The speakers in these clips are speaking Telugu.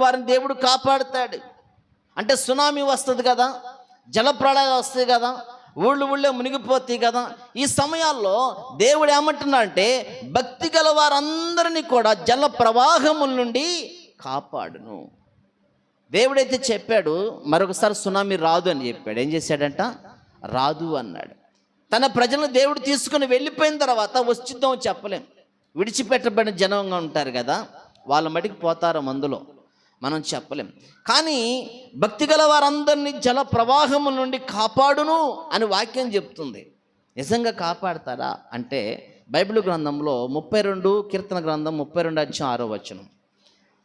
వారిని దేవుడు కాపాడుతాడు. అంటే సునామీ వస్తుంది కదా జలప్రళయం వస్తుంది కదా ఊళ్ళు ఊళ్ళో మునిగిపోతాయి కదా. ఈ సమయాల్లో దేవుడు ఏమంటున్నాడంటే భక్తి గల వారందరినీ కూడా జల ప్రవాహముల నుండి కాపాడును. దేవుడైతే చెప్పాడు మరొకసారి సునామీ రాదు అని చెప్పాడు. ఏం చేశాడంట? రాదు అన్నాడు. తన ప్రజలను దేవుడు తీసుకుని వెళ్ళిపోయిన తర్వాత వచ్చిద్దాం చెప్పలేం. విడిచిపెట్టబడిన జనంగా ఉంటారు కదా వాళ్ళ మటుకు పోతారు మందులో. మనం చెప్పలేం. కానీ భక్తి గల వారందరినీ జల ప్రవాహము నుండి కాపాడును అని వాక్యం చెప్తుంది. నిజంగా కాపాడతారా? అంటే బైబిల్ గ్రంథంలో ముప్పై రెండు కీర్తన గ్రంథం ముప్పై రెండు అధ్యాయం ఆరో వచనం.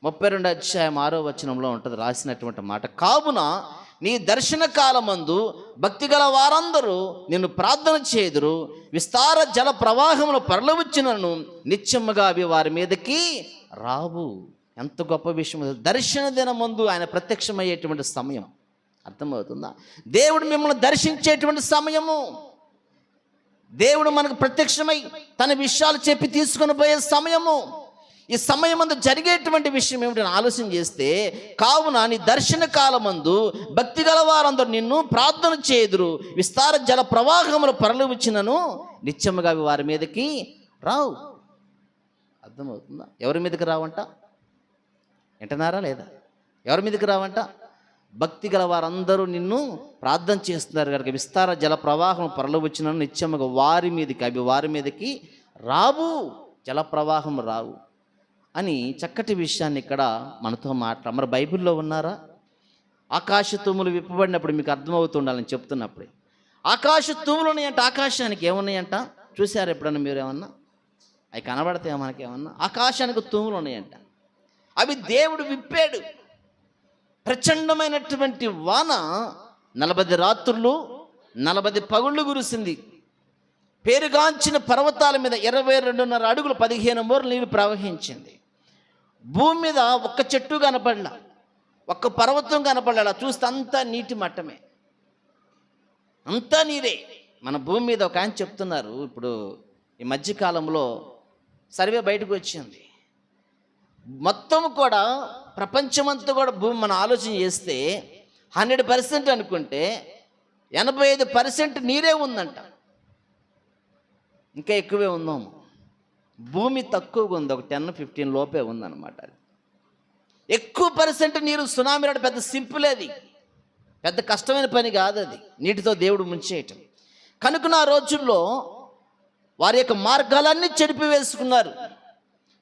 ముప్పై రెండు అధ్యాయం ఆరో వచనంలో ఉంటుంది రాసినటువంటి మాట. కావున నీ దర్శన కాలమందు భక్తి గల వారందరూ నిన్ను ప్రార్థన చేదురు. విస్తార జల ప్రవాహమును పరలవచ్చినను నిత్యముగా అవి వారి మీదకి రావు. ఎంత గొప్ప విషయం దర్శన దినమందు ఆయన ప్రత్యక్షమయ్యేటువంటి సమయం. అర్థమవుతుందా? దేవుడు మిమ్మల్ని దర్శించేటువంటి సమయము. దేవుడు మనకు ప్రత్యక్షమై తన విషయాలు చెప్పి తీసుకొని పోయే సమయము. ఈ సమయమందు జరిగేటువంటి విషయం ఏమిటని ఆలోచన చేస్తే కావున నీ దర్శన కాలమందు భక్తి గల వారందరూ నిన్ను ప్రార్థన చేదురు. విస్తార జల ప్రవాహములు పరలువచ్చినను నిత్యముగా అవి వారి మీదకి రావు. అర్థమవుతుందా? ఎవరి మీదకి రావంట? వింటున్నారా లేదా? ఎవరి మీదకి రావంట? భక్తి గల వారందరూ నిన్ను ప్రార్థన చేస్తున్నారు కనుక విస్తార జల ప్రవాహం పరలు వచ్చిన నిత్యముగా వారి మీదకి అవి వారి మీదకి రావు జల ప్రవాహం రావు అని చక్కటి విషయాన్ని ఇక్కడ మనతో మాట్లా మరి బైబిల్లో ఉన్నారా? ఆకాశ తుమ్ములు విప్పబడినప్పుడు మీకు అర్థమవుతుండాలని చెప్తున్నప్పుడే. ఆకాశ తుమ్ములు ఉన్నాయంట ఆకాశానికి ఏమున్నాయంట? చూసారు ఎప్పుడన్నా మీరు ఏమన్నా? అవి కనబడతాయి మనకేమన్నా? ఆకాశానికి తూములు ఉన్నాయంట. అవి దేవుడు విప్పాడు. ప్రచండమైనటువంటి వాన నలభై రాత్రులు నలభై పగుళ్ళు కురిసింది. పేరుగాంచిన పర్వతాల మీద ఇరవై రెండున్నర అడుగులు పదిహేను మూరలు నీరు ప్రవహించింది. భూమి మీద ఒక్క చెట్టు కనపడలా ఒక్క పర్వతం కనపడలా. చూస్తే అంతా నీటి మట్టమే. అంతా నీరే. మన భూమి మీద ఒక ఆయన చెప్తున్నారు ఇప్పుడు ఈ మధ్యకాలంలో సర్వే బయటకు వచ్చింది. మొత్తం కూడా ప్రపంచమంతా కూడా భూమి మనం ఆలోచన చేస్తే హండ్రెడ్ పర్సెంట్ అనుకుంటే ఎనభై ఐదు పర్సెంట్ నీరే ఉందంట. ఇంకా ఎక్కువే ఉందాము భూమి తక్కువగా ఉంది. ఒక టెన్ ఫిఫ్టీన్ లోపే ఉందన్నమాట అది. ఎక్కువ పర్సెంట్ నీరు సునామీ రాడు పెద్ద సింపుల్ అది. పెద్ద కష్టమైన పని కాదు అది. నీటితో దేవుడు ముంచేయటం. కనుక నా రోజుల్లో వారి యొక్క మార్గాలన్నీ చెడిపి వేసుకున్నారు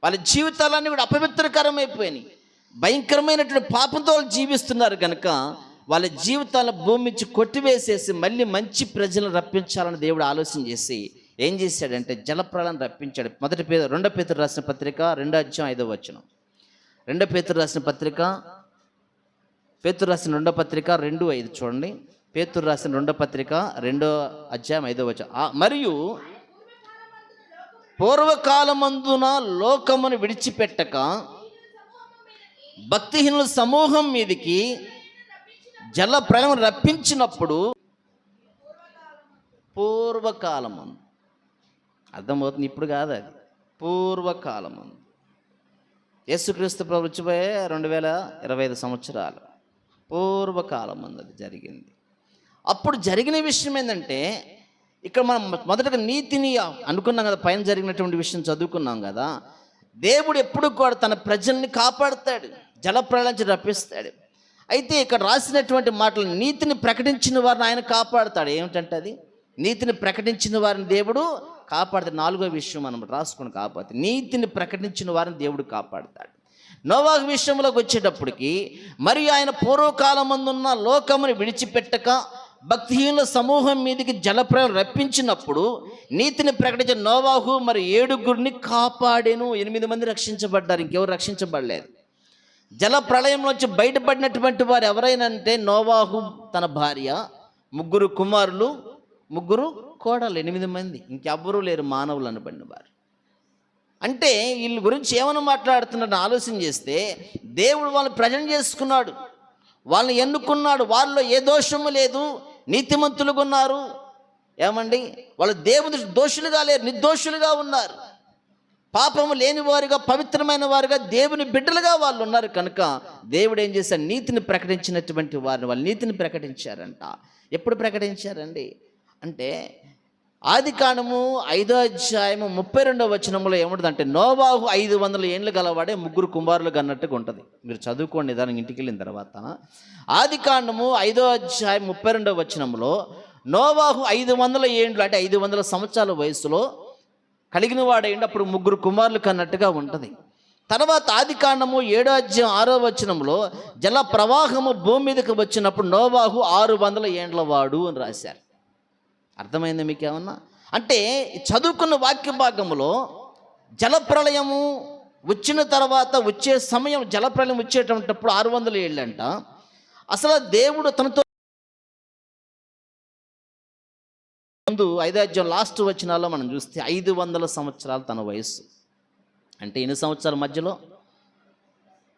వాళ్ళ జీవితాలన్నీ కూడా అపవిత్రకరమైపోయినాయి. భయంకరమైనటువంటి పాపంతో వాళ్ళు జీవిస్తున్నారు కనుక వాళ్ళ జీవితాలను భూమి నుంచి కొట్టివేసేసి మళ్ళీ మంచి ప్రజలను రప్పించాలని దేవుడు ఆలోచన చేసి ఏం చేశాడంటే జలప్రాలను రప్పించాడు. మొదటి పేద రెండో పేతురు రాసిన పత్రిక రెండో అధ్యాయం ఐదో వచనం. రెండో పేతురు రాసిన పత్రిక పేతురు రాసిన రెండో పత్రిక రెండు ఐదు చూడండి. పేతురు రాసిన రెండో పత్రిక రెండో అధ్యాయం ఐదో వచనం. మరియు పూర్వకాలమందున లోకమును విడిచిపెట్టక భక్తిహీనుల సమూహం మీదికి జల ప్రళయం రప్పించినప్పుడు పూర్వకాలమందు. అర్థమవుతుంది? ఇప్పుడు కాదు అది. పూర్వకాలమందు. యేసుక్రీస్తు ప్రభు వచ్చిపోయే రెండు వేల ఇరవై ఐదు సంవత్సరాలు. పూర్వకాలమందు అది జరిగింది. అప్పుడు జరిగిన విషయం ఏంటంటే ఇక్కడ మనం మొదటగా నీతిని అనుకున్నాం కదా పైన జరిగినటువంటి విషయం చదువుకున్నాం కదా. దేవుడు ఎప్పుడు కూడా తన ప్రజల్ని కాపాడుతాడు జలప్రళంచి రప్పిస్తాడు. అయితే ఇక్కడ రాసినటువంటి మాటలు నీతిని ప్రకటించిన వారిని ఆయన కాపాడుతాడు. ఏమిటంటే అది? నీతిని ప్రకటించిన వారిని దేవుడు కాపాడుతాడు. నాలుగో విషయం మనం రాసుకుని కాపాడుతాడు నీతిని ప్రకటించిన వారిని దేవుడు కాపాడుతాడు. నోవాహు విషయంలోకి వచ్చేటప్పటికి మరి ఆయన పూర్వకాలమందున్న లోకముని విడిచిపెట్టక భక్తిహీనుల సమూహం మీదకి జలప్రయం రప్పించినప్పుడు నీతిని ప్రకటించిన నోవాహు మరి ఏడుగురిని కాపాడేను. ఎనిమిది మంది రక్షించబడ్డారు. ఇంకెవరు రక్షించబడలేదు. జల ప్రళయంలోంచి బయటపడినటువంటి వారు ఎవరైనా అంటే నోవాహు తన భార్య ముగ్గురు కుమారులు ముగ్గురు కోడలు ఎనిమిది మంది. ఇంకెవ్వరూ లేరు మానవులు అనబడిన వారు. అంటే వీళ్ళ గురించి ఏమైనా మాట్లాడుతున్నాడని ఆలోచన చేస్తే దేవుడు వాళ్ళని ప్రజెంట్ చేసుకున్నాడు. వాళ్ళని ఎన్నుకున్నాడు. వాళ్ళలో ఏ దోషము లేదు. నీతిమంతులుగా ఉన్నారు. ఏమండి? వాళ్ళు దేవుని దోషులుగా లేరు నిర్దోషులుగా ఉన్నారు. పాపము లేని వారుగా పవిత్రమైన వారుగా దేవుని బిడ్డలుగా వాళ్ళు ఉన్నారు కనుక దేవుడు ఏం చేశారు నీతిని ప్రకటించినటువంటి వారిని వాళ్ళు నీతిని ప్రకటించారంట. ఎప్పుడు ప్రకటించారండి? అంటే ఆది కాండము ఐదో అధ్యాయము ముప్పై రెండవ వచనంలో ఏముంటుందంటే నోబాహు నోవాహు ఐదు వందల ఏండ్లు గలవాడే ముగ్గురు కుమారులు అన్నట్టుగా ఉంటుంది. మీరు చదువుకోండి దానికి ఇంటికి వెళ్ళిన తర్వాత. ఆది కాండము ఐదో అధ్యాయం ముప్పై రెండవ వచనంలో నోవాహు ఐదు వందల ఏండ్లు అంటే ఐదు వందల సంవత్సరాల వయసులో కలిగిన వాడైండి అప్పుడు ముగ్గురు కుమారులు కన్నట్టుగా ఉంటుంది. తర్వాత ఆది కాండము ఏడో అధ్యాయం ఆరో వచనంలో జల ప్రవాహము భూమి మీదకి వచ్చినప్పుడు నోవాహు ఆరు వందల ఏండ్ల వాడు అని రాశారు. అర్థమైంది మీకు ఏమన్నా అంటే చదువుకున్న వాక్య భాగంలో జలప్రళయము వచ్చిన తర్వాత వచ్చే సమయం జలప్రళయం వచ్చేటప్పుడు ఆరు వందల ఏళ్ళంట. అసలు దేవుడు తనతో ముందు ఐదాధ్యం లాస్ట్ వచ్చినాలో మనం చూస్తే ఐదు వందల సంవత్సరాలు తన వయస్సు. అంటే ఎన్ని సంవత్సరాల మధ్యలో?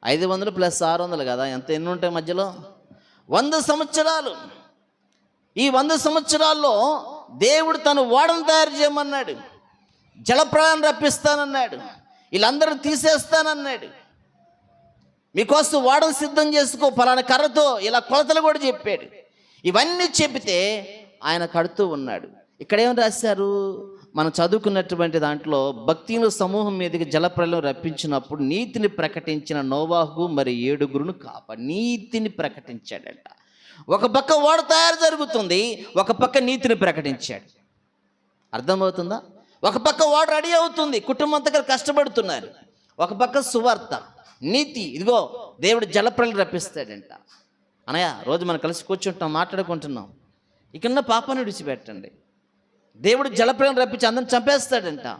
ఐదు వందలు ప్లస్ ఆరు వందలు కదా? ఎంత ఎన్ని ఉంటాయి మధ్యలో? వంద సంవత్సరాలు. ఈ వంద సంవత్సరాల్లో దేవుడు తను ఓడను తయారు చేయమన్నాడు. జలప్రయాణం రప్పిస్తానన్నాడు. వీళ్ళందరూ తీసేస్తానన్నాడు. మీకోసం వాడను సిద్ధం చేసుకో ఫలానా కర్రతో ఇలా కొలతలు కూడా చెప్పాడు. ఇవన్నీ చెబితే ఆయన కడుతూ ఉన్నాడు. ఇక్కడ ఏం రాశారు? మనం చదువుకున్నటువంటి దాంట్లో భక్తిను సమూహం మీదకి జలప్రలయం రప్పించినప్పుడు నీతిని ప్రకటించిన నోవాహు మరి ఏడుగురును కాప నీతిని ప్రకటించాడంట. ఒక పక్క ఓడ తయారు జరుగుతుంది ఒక పక్క నీతిని ప్రకటించాడు. అర్థమవుతుందా? ఒక పక్క ఓడ రెడీ అవుతుంది కుటుంబం దగ్గర కష్టపడుతున్నారు. ఒక పక్క సువార్త నీతి ఇదిగో దేవుడు జలప్రలు రప్పిస్తాడంట. అనయ్య రోజు మనం కలిసి కూర్చుంటాం మాట్లాడుకుంటున్నాం. ఇకన్న పాపాన్ని విడిచిపెట్టండి. దేవుడు జలప్రయం రప్పించి అందరిని చంపేస్తాడంట.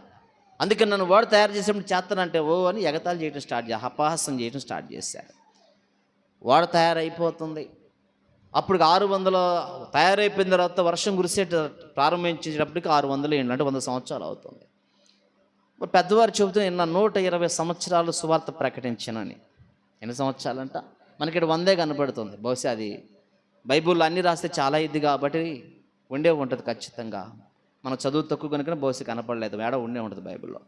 అందుకని నన్ను వాడు తయారు చేసేప్పుడు చేస్తానంటే ఓ అని ఎగతాలు చేయడం స్టార్ట్ చే అపహాసం చేయడం స్టార్ట్ చేశాడు. వాడు తయారైపోతుంది. అప్పుడు ఆరు వందల తయారైపోయిన తర్వాత వర్షం కురిసే ప్రారంభించేటప్పటికి ఆరు వందలు ఏంటి అంటే వంద సంవత్సరాలు అవుతుంది. మరి పెద్దవారు చెబుతూ నిన్న నూట ఇరవై సంవత్సరాలు సువార్త ప్రకటించానని. ఎన్ని సంవత్సరాలంట? మనకి ఇక్కడ వందే కనపడుతుంది. బహుశా అది బైబుల్లో అన్నీ రాస్తే చాలా ఇది కాబట్టి ఉండే ఉంటుంది ఖచ్చితంగా. మన చదువు తక్కువ కనుక బహుశా కనపడలేదు. ఏడ ఉండే ఉంటుంది బైబిల్లో.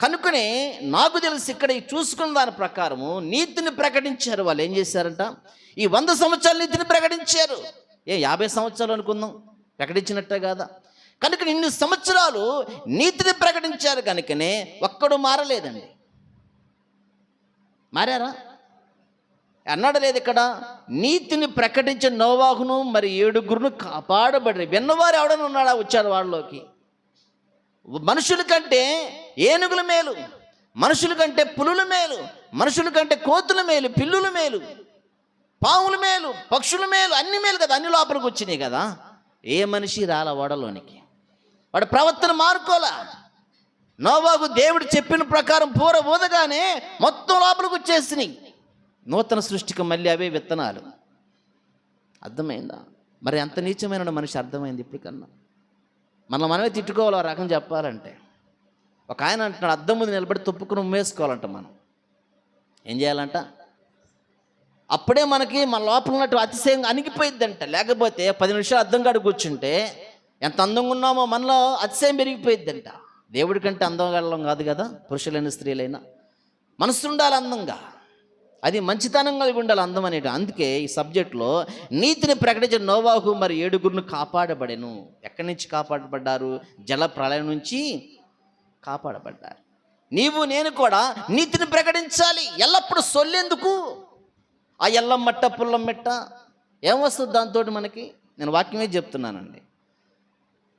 కనుకనే నాకు తెలిసి ఇక్కడ చూసుకున్న దాని ప్రకారము నీతిని ప్రకటించారు. వాళ్ళు ఏం చేశారంట? ఈ వంద సంవత్సరాల నీతిని ప్రకటించారు. ఏ యాభై సంవత్సరాలు అనుకుందాం? ప్రకటించినట్టే కాదా? కనుక ఇన్ని సంవత్సరాలు నీతిని ప్రకటించారు కనుకనే ఒక్కడు మారలేదండి. మారారా? అన్నాడు లేదు ఇక్కడ? నీతిని ప్రకటించిన నోవాహును మరి ఏడుగురును కాపాడబడి విన్నవారు ఎవడని ఉన్నాడా వచ్చారు వాళ్ళలోకి? మనుషుల కంటే ఏనుగుల మేలు మనుషుల కంటే పులుల మేలు మనుషుల కంటే కోతుల మేలు పిల్లుల మేలు పాముల మేలు పక్షుల మేలు అన్ని మేలు కదా అన్ని లోపలికి వచ్చినాయి కదా. ఏ మనిషి రాల ఓడలోనికి. వాడు ప్రవర్తన మార్కోలా. నోవాకు దేవుడు చెప్పిన ప్రకారం పూర ఊదగానే మొత్తం లోపలికి వచ్చేసినాయి. నూతన సృష్టికి మళ్ళీ అవే విత్తనాలు. అర్థమైందా? మరి ఎంత నీచమైన మనిషి అర్థమైంది ఇప్పటికన్నా. మనం మనమే తిట్టుకోవాలి ఆ రకం చెప్పాలంటే. ఒక ఆయన అంటున్నాడు అద్దం ముందు నిలబడి తొప్పుకుని ఉమ్మేసుకోవాలంట మనం. ఏం చేయాలంట? అప్పుడే మనకి మన లోపల ఉన్నట్టు అతిశయంగా అణిగిపోయిద్దంట. లేకపోతే పది నిమిషాలు అద్దం కాడు కూర్చుంటే ఎంత అందంగా ఉన్నామో మనలో అతిశయం పెరిగిపోయిద్దంట. దేవుడి కంటే అందం కాదు కదా పురుషులైన స్త్రీలైనా. మనసు ఉండాలి అందంగా. అది మంచితనం కలిగి ఉండాలి అందం అనేట అందుకే ఈ సబ్జెక్ట్లో నీతిని ప్రకటించిన నోవాహు మరి ఏడుగురిని కాపాడబడెను. ఎక్కడి నుంచి కాపాడబడ్డారు? జల ప్రళయం నుంచి కాపాడబడ్డారు. నీవు నేను కూడా నీతిని ప్రకటించాలి. ఎల్లప్పుడూ సొల్లేందుకు? ఆ ఎల్లం మట్ట పుల్లం మెట్ట ఏమొస్తుంది దాంతో మనకి? నేను వాక్యమే చెప్తున్నానండి.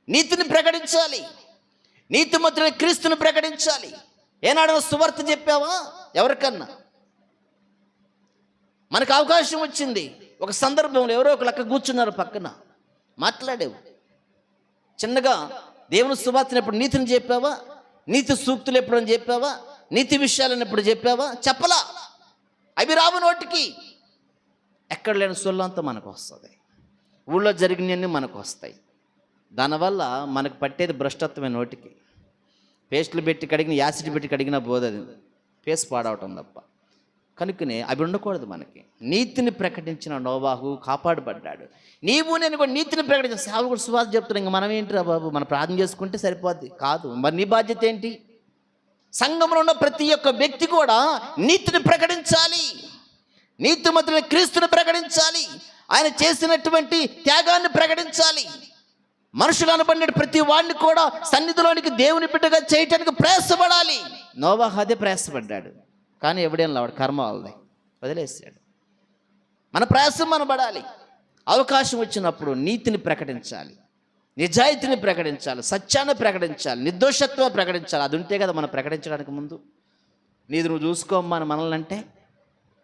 నీతిని ప్రకటించాలి. నీతి క్రీస్తుని ప్రకటించాలి. ఏనాడు సువార్త చెప్పావా? ఎవరికన్నా? మనకు అవకాశం వచ్చింది. ఒక సందర్భంలో ఎవరో ఒక లెక్క కూర్చున్నారు పక్కన. మాట్లాడేవు. చిన్నగా దేవుని సువార్తను ఎప్పుడు నీతిని చెప్పావా? నీతి సూక్తులు ఎప్పుడని చెప్పావా? నీతి విషయాలను ఎప్పుడు చెప్పావా? చెప్పలా. అవి రావు నోటికి ఎక్కడ లేని సొల్లంతా మనకు వస్తుంది. ఊళ్ళో జరిగినవన్నీ మనకు వస్తాయి. దానివల్ల మనకు పట్టేది భ్రష్టత్వమే నోటికి. పేస్టులు పెట్టి కడిగిన యాసిడ్ పెట్టి కడిగిన బోధది ఫేస్ పాడవటం తప్ప. కనుకనే అవి ఉండకూడదు మనకి. నీతిని ప్రకటించిన నోవాహు కాపాడబడ్డాడు. నీవు నేను కూడా నీతిని ప్రకటించిన. సేవకుడు సువాస చెప్తున్నా. ఇంక మనం ఏంటిరా బాబు? మనం ప్రార్థన చేసుకుంటే సరిపోద్ది. కాదు. మరి నీ బాధ్యత ఏంటి? సంఘంలో ఉన్న ప్రతి ఒక్క వ్యక్తి కూడా నీతిని ప్రకటించాలి. నీతిమంతుని క్రీస్తుని ప్రకటించాలి. ఆయన చేసినటువంటి త్యాగాన్ని ప్రకటించాలి. మనుషులు అనబడిన ప్రతి వాడిని కూడా సన్నిధిలోనికి దేవుని బిడ్డగా చేయటానికి ప్రయాసపడాలి. నోవాహ్ అదే ప్రయాసపడ్డాడు. కానీ ఎవడేం లేవాడు కర్మ వాళ్ళది వదిలేసాడు మన ప్రయాసం మనం పడాలి అవకాశం వచ్చినప్పుడు నీతిని ప్రకటించాలి. నిజాయితీని ప్రకటించాలి సత్యాన్ని ప్రకటించాలి నిర్దోషత్వం ప్రకటించాలి. అది ఉంటే కదా మనం ప్రకటించడానికి ముందు. నీది నువ్వు చూసుకోమ్మా అని మనల్ని అంటే?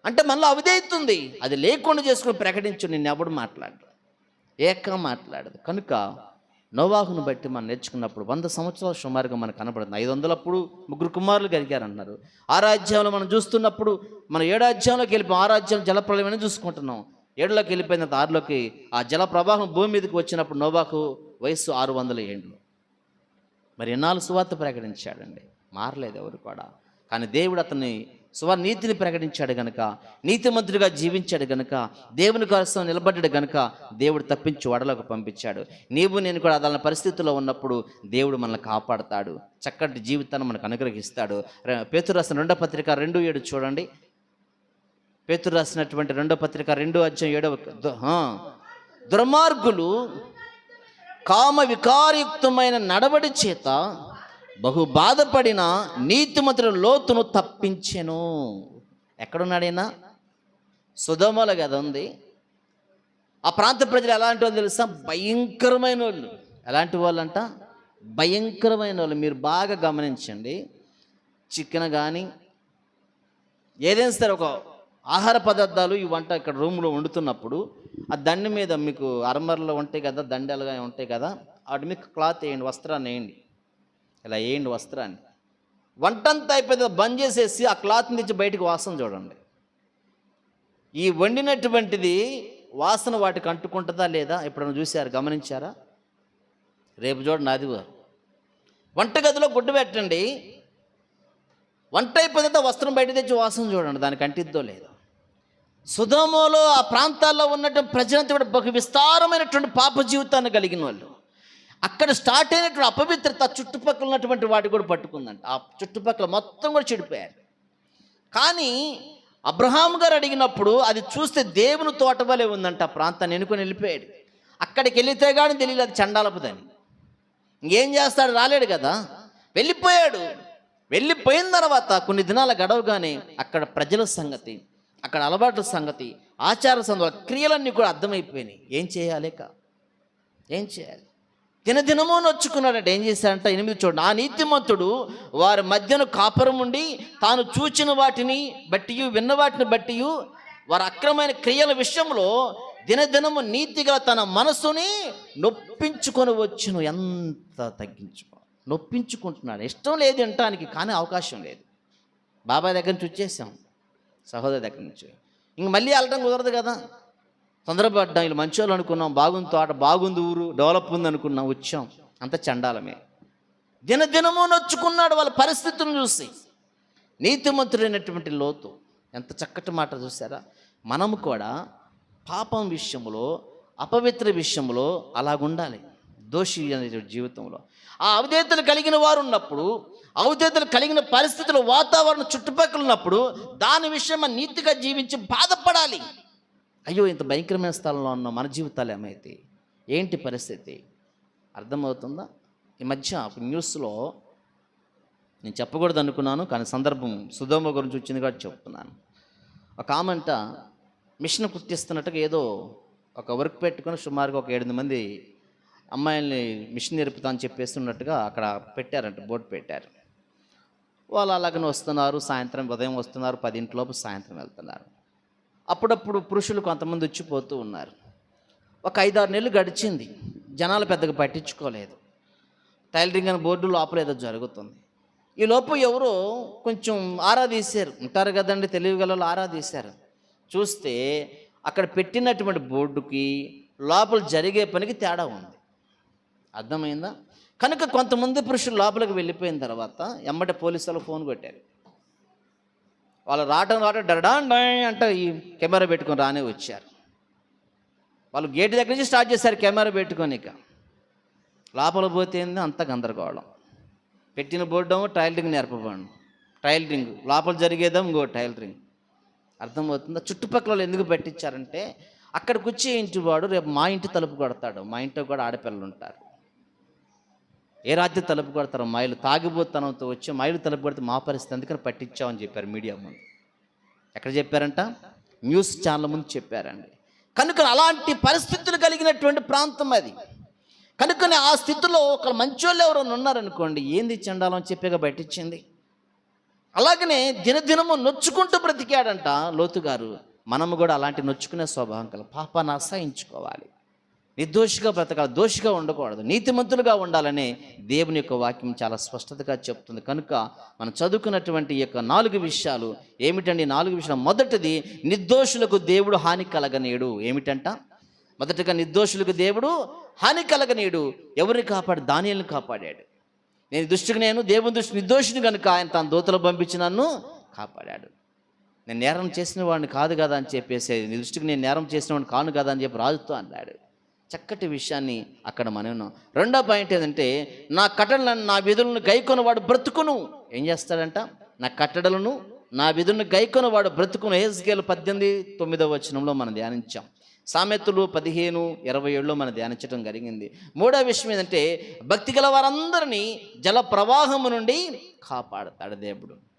అంటే మనలో అవిధేయతుంది అది లేకుండా చేసుకుని ప్రకటించు నిన్ను ఎవడు మాట్లాడరు ఏక మాట్లాడదు. కనుక నోవాహును బట్టి మనం నేర్చుకున్నప్పుడు వంద సంవత్సరాల సుమారుగా మనకు కనబడుతుంది. ఐదు వందలప్పుడు ముగ్గురు కుమారులు కలిగారన్నారు. ఆ రాజ్యంలో మనం చూస్తున్నప్పుడు మనం ఏడు వెళ్ళిపోయి. ఆ రాజ్యం జలప్రలయమని చూసుకుంటున్నాం. ఏడులోకి వెళ్ళిపోయిన ఆరులోకి ఆ జల ప్రవాహం భూమి మీదకి వచ్చినప్పుడు నోబాకు వయస్సు ఆరు వందల ఏండ్లు. మరి ఎన్నాళ్ళు సువార్త ప్రకటించాడండి? మారలేదు ఎవరు కూడా. కానీ దేవుడు అతన్ని సువా నీతిని ప్రకటించాడు గనక నీతిమంతుడిగా జీవించాడు గనుక దేవుని కోసం నిలబడ్డాడు గనక దేవుడు తప్పించి వడలోకి పంపించాడు. నీవు నేను కూడా అలాంటి పరిస్థితుల్లో ఉన్నప్పుడు దేవుడు మనల్ని కాపాడతాడు. చక్కటి జీవితాన్ని మనకు అనుగ్రహిస్తాడు. పేతురాసిన రెండో పత్రిక రెండు ఏడు చూడండి. పేతురు రాసినటువంటి రెండో పత్రిక రెండో అధ్యాయం ఏడవ దు- దుర్మార్గులు కామ వికారయుక్తమైన నడవడి చేత బహు బాధపడిన నీతిమంతుల లోతును తప్పించెను. ఎక్కడున్నాడైనా సుధమల కదా ఉంది. ఆ ప్రాంత ప్రజలు ఎలాంటి వాళ్ళు తెలుసా? భయంకరమైన వాళ్ళు. ఎలాంటి వాళ్ళంట? భయంకరమైన వాళ్ళు. మీరు బాగా గమనించండి. చికెన్ కానీ ఏదైనా సరే ఒక ఆహార పదార్థాలు ఈ వంట ఇక్కడ రూమ్లో వండుతున్నప్పుడు ఆ దండి మీద మీకు అరమరలు ఉంటాయి కదా దండలుగా ఉంటాయి కదా వాటి మీకు క్లాత్ వేయండి వస్త్రాన్ని వేయండి. ఇలా వేయండి వస్త్రాన్ని. వంటంతా అయిపోయింది బంద్ చేసేసి ఆ క్లాత్ నుంచి బయటకు వాసన చూడండి. ఈ వండినటువంటిది వాసన వాటికి అంటుకుంటుందా లేదా ఎప్పుడైనా చూశారు గమనించారా? రేపు చూడండి ఆదివారం వంటగదిలో గుడ్డు పెట్టండి. వంట అయిపోయిన వస్త్రం బయట తెచ్చి వాసన చూడండి దానికి అంటిద్దో లేదో. సుధమోలో ఆ ప్రాంతాల్లో ఉన్నటువంటి ప్రజలంతా కూడా బహు విస్తారమైనటువంటి పాప జీవితాన్ని కలిగిన వాళ్ళు. అక్కడ స్టార్ట్ అయినటువంటి అపవిత్రత చుట్టుపక్కల ఉన్నటువంటి వాటి కూడా పట్టుకుందంట. ఆ చుట్టుపక్కల మొత్తం కూడా చెడిపోయారు. కానీ అబ్రహాం గారు అడిగినప్పుడు అది చూస్తే దేవుని తోట వలె ఉందంట ఆ ప్రాంతాన్ని ఎన్నుకొని వెళ్ళిపోయాడు. అక్కడికి వెళితే కానీ తెలియదు అది చండాలపుదని. ఇంకేం చేస్తాడు? రాలేడు కదా. వెళ్ళిపోయాడు. వెళ్ళిపోయిన తర్వాత కొన్ని దినాల గడవగానే అక్కడ ప్రజల సంగతి అక్కడ అలవాట్ల సంగతి ఆచార సందర్భ క్రియలన్నీ కూడా అర్థమైపోయినాయి. ఏం చేయాలేక ఏం చేయాలి? దినదినము నొచ్చుకున్నాడంటే. ఏం చేశాడంట? ఎనిమిది చూడండి ఆ నీతిమంతుడు వారి మధ్యను కాపురం ఉండి తాను చూచిన వాటిని బట్టి విన్న వాటిని బట్టి వారి అక్రమైన క్రియల విషయంలో దినదినము నీతిగా తన మనసుని నొప్పించుకొని వచ్చును. ఎంత తగ్గించుకో నొప్పించుకుంటున్నాడు. ఇష్టం లేదు వినటానికి కానీ అవకాశం లేదు. బాబాయ్ దగ్గర నుంచి వచ్చేసాం. సహోదరి దగ్గర నుంచి. ఇంక మళ్ళీ వెళ్ళడం కుదరదు కదా. తొందరపడ్డాం వీళ్ళు వాళ్ళు అనుకున్నాం బాగుంది తోట బాగుంది ఊరు డెవలప్ ఉంది అనుకున్నాం వచ్చాం. అంత చండాలమే. దినదినము నొచ్చుకున్నాడు వాళ్ళ పరిస్థితులను చూసి. నీతిమంతుడైనటువంటి లోతు ఎంత చక్కటి మాట చూసారా? మనము కూడా పాపం విషయంలో అపవిత్ర విషయంలో అలాగుండాలి. దోషి అనే జీవితంలో. ఆ అవిధేతలు కలిగిన వారు ఉన్నప్పుడు అవధేతలు కలిగిన పరిస్థితులు వాతావరణం చుట్టుపక్కల ఉన్నప్పుడు దాని విషయం నీతిగా జీవించి బాధపడాలి. అయ్యో ఇంత భయంకరమైన స్థలంలో ఉన్న మన జీవితాలు ఏమైతే? ఏంటి పరిస్థితి? అర్థమవుతుందా? ఈ మధ్య ఒక న్యూస్లో నేను చెప్పకూడదు అనుకున్నాను కానీ సందర్భం సుధోమ గురించి వచ్చింది కాబట్టి చెప్తున్నాను. ఒక ఆమంట మిషన్ కుట్టిస్తున్నట్టుగా ఏదో ఒక వర్క్ పెట్టుకుని సుమారుగా ఒక ఏడు మంది అమ్మాయిల్ని మిషన్ నేర్పుతా అని చెప్పేస్తున్నట్టుగా అక్కడ పెట్టారంట బోర్డు పెట్టారు. వాళ్ళు అలాగనే వస్తున్నారు సాయంత్రం ఉదయం వస్తున్నారు పదింటిలోపు సాయంత్రం వెళ్తున్నారు. అప్పుడప్పుడు పురుషులు కొంతమంది వచ్చిపోతూ ఉన్నారు. ఒక ఐదారు నెలలు గడిచింది. జనాలు పెద్దగా పట్టించుకోలేదు. టైలరింగ్ అని బోర్డు లోపల ఏదో జరుగుతుంది. ఈ లోపు ఎవరో కొంచెం ఆరా తీశారు. ఉంటారు కదండి తెలివి వాళ్ళు ఆరా తీశారు. చూస్తే అక్కడ పెట్టినటువంటి బోర్డుకి లోపల జరిగే పనికి తేడా ఉంది. అర్థమైందా? కనుక కొంతమంది పురుషులు లోపలికి వెళ్ళిపోయిన తర్వాత ఎమ్మట పోలీసులు ఫోన్ కొట్టారు. వాళ్ళు రావటం రావటం డరడా అంటే ఈ కెమెరా పెట్టుకొని రానే వచ్చారు. వాళ్ళు గేట్ దగ్గర నుంచి స్టార్ట్ చేశారు కెమెరా పెట్టుకొని ఇక. లోపల పోతే ఏంది? అంత గందరగోళం. పెట్టిన బోర్డు టైలరింగ్ నేర్పబడం టైలరింగ్ లోపల జరిగేదాం ఇంకో టైలరింగ్ అర్థమవుతుందా? చుట్టుపక్కల వాళ్ళు ఎందుకు పెట్టించారంటే అక్కడికి వచ్చి ఇంటి వాడు రేపు మా ఇంటి తలుపు కొడతాడు. మా ఇంట్లో కూడా ఆడపిల్లలు ఉంటారు. ఏ రాత్రి తలుపు కొడతారు మైలు తాగిపోతనంతో వచ్చి మైలు తలుపు కొడితే మా పరిస్థితి అందుకని పట్టించామని చెప్పారు మీడియా ముందు. ఎక్కడ చెప్పారంట? న్యూస్ ఛానల్ ముందు చెప్పారండి. కనుక అలాంటి పరిస్థితులు కలిగినటువంటి ప్రాంతం అది. కనుకనే ఆ స్థితిలో ఒక మంచోళ్ళు ఎవరైనా ఉన్నారనుకోండి ఏంది చెండాలని చెప్పేగా బయటిచ్చింది. అలాగనే దినదినము నొచ్చుకుంటూ బ్రతికాడంట లోతుగారు. మనము కూడా అలాంటి నొచ్చుకునే స్వభావం కల పాపాన్ని అసహించుకోవాలి నిర్దోషిగా బ్రతకాలి దోషిగా ఉండకూడదు. నీతిమంతులుగా ఉండాలని దేవుని యొక్క వాక్యం చాలా స్పష్టతగా చెప్తుంది. కనుక మనం చదువుకున్నటువంటి ఈ యొక్క నాలుగు విషయాలు ఏమిటండి? నాలుగు విషయాలు. మొదటిది నిర్దోషులకు దేవుడు హాని కలగనీయుడు. ఏమిటంట? మొదటగా నిర్దోషులకు దేవుడు హాని కలగనీయుడు. ఎవరిని కాపాడు? దానియల్ని కాపాడాడు. నేను దృష్టికి నేను దేవుని దృష్టి నిర్దోషిని కనుక ఆయన తన దూతలు పంపించి నన్ను కాపాడాడు. నేను నేరం చేసిన వాడిని కాదు కదా అని చెప్పేసి నీ దృష్టికి నేను నేరం చేసిన వాడిని కాను కదా అని చెప్పి రాజుతో అన్నాడు. చక్కటి విషయాన్ని అక్కడ మనం ఉన్నాం. రెండో పాయింట్ ఏంటంటే నా కట్టడలను నా విధులను గైకొని వాడు బ్రతుకును. ఏం చేస్తాడంట? నా కట్టడలను నా విధులను గైకొని వాడు బ్రతుకును. ఏజ్గేలు పద్దెనిమిది తొమ్మిదవ వచనంలో మనం ధ్యానించాం. సామెతలు పదిహేను ఇరవై ఏడులో మనం ధ్యానించడం జరిగింది. మూడో విషయం ఏంటంటే భక్తి గల వారందరినీ జల ప్రవాహము నుండి కాపాడతాడు దేవుడు.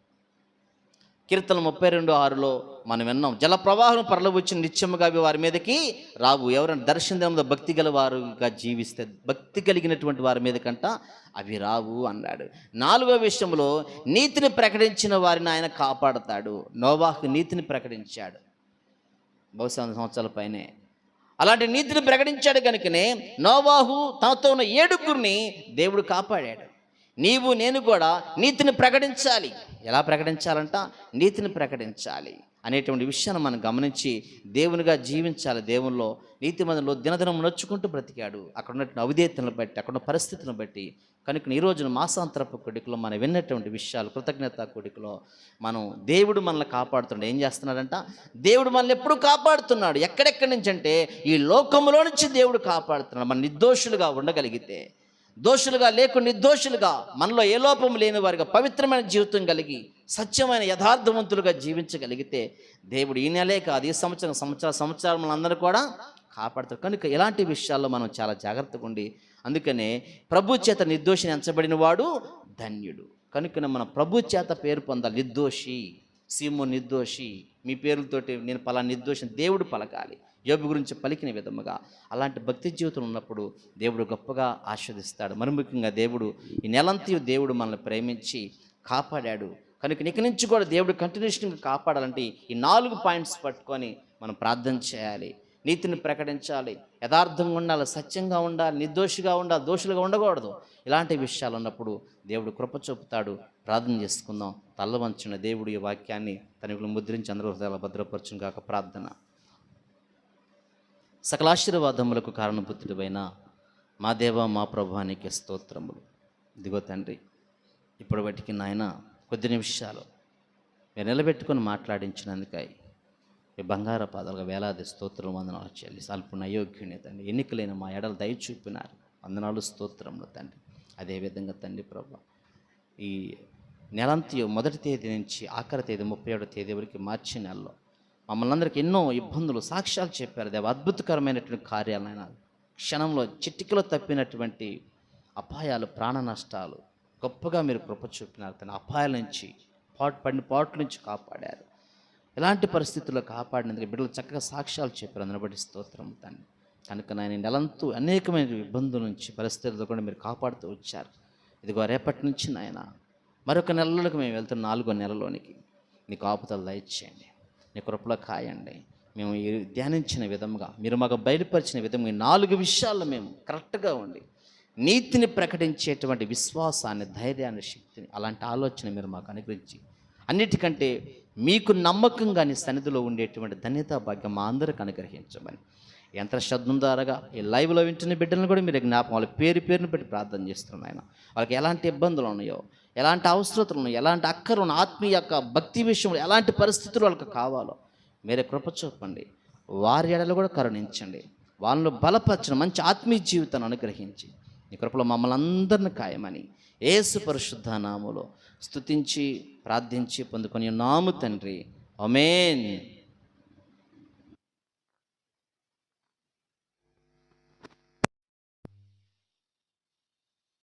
కీర్తన ముప్పై రెండు ఆరులో మనం విన్నాం. జల ప్రవాహం పరలవచ్చిన నిత్యముగా అవి వారి మీదకి రావు. ఎవరైనా దర్శనంలో భక్తి గల వారుగా జీవిస్తే భక్తి కలిగినటువంటి వారి మీద కంట అవి రావు అన్నాడు. నాలుగో విషయంలో నీతిని ప్రకటించిన వారిని ఆయన కాపాడతాడు. నోవాహు నీతిని ప్రకటించాడు. బహుశా వంద సంవత్సరాల పైనే. అలాంటి నీతిని ప్రకటించాడు కనుకనే నోవాహు తనతో ఉన్న ఏడుగురిని దేవుడు కాపాడాడు. నీవు నేను కూడా నీతిని ప్రకటించాలి. ఎలా ప్రకటించాలంట? నీతిని ప్రకటించాలి అనేటువంటి విషయాన్ని మనం గమనించి దేవునిగా జీవించాలి. దేవుల్లో నీతి మందులో దినదినం నొచ్చుకుంటూ బ్రతికాడు. అక్కడ ఉన్నటువంటి అవిధేతలను బట్టి అక్కడ ఉన్న పరిస్థితులను బట్టి. కనుక ఈ రోజున మాసాంతరపు కొడుకులో మనం విన్నటువంటి విషయాలు కృతజ్ఞత కొడుకులో మనం దేవుడు మనల్ని కాపాడుతున్నాడు. ఏం చేస్తున్నాడంట? దేవుడు మనల్ని ఎప్పుడు కాపాడుతున్నాడు. ఎక్కడెక్కడి నుంచి అంటే ఈ లోకంలో నుంచి దేవుడు కాపాడుతున్నాడు. మన నిర్దోషులుగా ఉండగలిగితే. దోషులుగా లేకుండా నిర్దోషులుగా మనలో ఏ లోపం లేని వారిగా పవిత్రమైన జీవితం కలిగి సత్యమైన యథార్థవంతులుగా జీవించగలిగితే దేవుడు ఈ నెలే కాదు ఈ సంవత్సరం సంవత్సరాల సంవత్సరాలు అందరూ కూడా కాపాడతారు. కనుక ఇలాంటి విషయాల్లో మనం చాలా జాగ్రత్తగా ఉండి అందుకనే ప్రభు చేత నిర్దోషిని ఎంచబడిన వాడు ధన్యుడు. కనుక మన ప్రభు చేత పేరు పొందాలి నిర్దోషి. సీము నిర్దోషి మీ పేర్లతోటి నేను పలా నిర్దోషి దేవుడు పలకాలి. యోబు గురించి పలికిన విధముగా అలాంటి భక్తి జీవితం ఉన్నప్పుడు దేవుడు గొప్పగా ఆస్వాదిస్తాడు మరి ముఖ్యంగా దేవుడు ఈ నెలంతయు దేవుడు మనల్ని ప్రేమించి కాపాడాడు. కనుక ఇక నుంచి కూడా దేవుడు కంటిన్యూషన్గా కాపాడాలంటే ఈ నాలుగు పాయింట్స్ పట్టుకొని మనం ప్రార్థన చేయాలి. నీతిని ప్రకటించాలి. యథార్థంగా ఉండాలి సత్యంగా ఉండాలి నిర్దోషిగా ఉండాలి దోషులుగా ఉండకూడదు. ఇలాంటి విషయాలు ఉన్నప్పుడు దేవుడు కృప చూపుతాడు. ప్రార్థన చేసుకుందాం. తల్లవంచిన దేవుడు ఈ వాక్యాన్ని తనకు ముద్రించి అందరూ హృదయాల భద్రపరచును కాక ప్రార్థన. సకలాశీర్వాదములకు కారణభూతుడివైన మా దేవ మా ప్రభానికి స్తోత్రములు. ఇదిగో తండ్రి ఇప్పటి నాయన కొద్ది నిమిషాలు మీరు నిలబెట్టుకొని మాట్లాడించినందుకై ఈ బంగార పాదాలుగా వేలాది స్తోత్రం వందనాలు చెల్లి. అల్పున అయోగ్యుని తండ్రి ఎన్నికలైన మా ఎడలు దయ చూపినారు. వందనాలు స్తోత్రములు తండ్రి. అదేవిధంగా తండ్రి ప్రభ ఈ నెలంతయు మొదటి తేదీ నుంచి ఆఖరి తేదీ ముప్పై ఏడో తేదీ వరకు మార్చి నెలలో మమ్మల్ని అందరికి ఎన్నో ఇబ్బందులు సాక్ష్యాలు చెప్పారు. దేవ అద్భుతకరమైనటువంటి కార్యాలైన క్షణంలో చిటికలో తప్పినటువంటి అపాయాలు ప్రాణ నష్టాలు గొప్పగా మీరు కృప చూపినారు తన అపాయాల నుంచి పాటు పడిన పాటు నుంచి కాపాడారు. ఎలాంటి పరిస్థితుల్లో కాపాడినందుకు బిడ్డలు చక్కగా సాక్ష్యాలు చెప్పారు. అందుని బట్టి స్తోత్రం తండ్రి. కనుక నాయన నెలంతూ అనేకమైన ఇబ్బందుల నుంచి పరిస్థితులతో కూడా మీరు కాపాడుతూ వచ్చారు. ఇదిగో రేపటి నుంచి నాయన మరొక నెలలోకి మేము వెళ్తున్న నాలుగో నెలలోనికి నీ కాపుతలు దయచేయండి. నీ కృపలో కాయండి. మేము ధ్యానించిన విధంగా మీరు మాకు బయలుపరిచిన విధంగా ఈ నాలుగు విషయాల్లో మేము కరెక్ట్గా ఉండి నీతిని ప్రకటించేటువంటి విశ్వాసాన్ని ధైర్యాన్ని శక్తిని అలాంటి ఆలోచన మీరు మాకు అనుగ్రహించి అన్నిటికంటే మీకు నమ్మకంగా నీ సన్నిధిలో ఉండేటువంటి ధన్యత భాగ్యం మా అందరికి అనుగ్రహించమని. యంత్ర శబ్దం ద్వారాగా ఈ లైవ్లో వింటున్న బిడ్డలను కూడా మీరు జ్ఞాపకం వాళ్ళ పేరు పేరుని పెట్టి ప్రార్థన చేస్తున్నాను ఆయన. వాళ్ళకి ఎలాంటి ఇబ్బందులు ఉన్నాయో ఎలాంటి అవసరతలు ఉన్నాయో ఎలాంటి అక్కరు ఉన్న ఆత్మీయ యొక్క భక్తి విషయంలో ఎలాంటి పరిస్థితులు వాళ్ళకి కావాలో మీరే కృప చూపండి. వారి ఎడలు కూడా కరుణించండి. వాళ్ళను బలపరచడం. మంచి ఆత్మీయ జీవితాన్ని అనుగ్రహించి. ఈ కృపలో మమ్మల్ని అందరిని ఖాయమని. ఏసు పరిశుద్ధ నామలో స్తుతించి ప్రార్థించి పొందుకొని నాము తండ్రి. అమేన్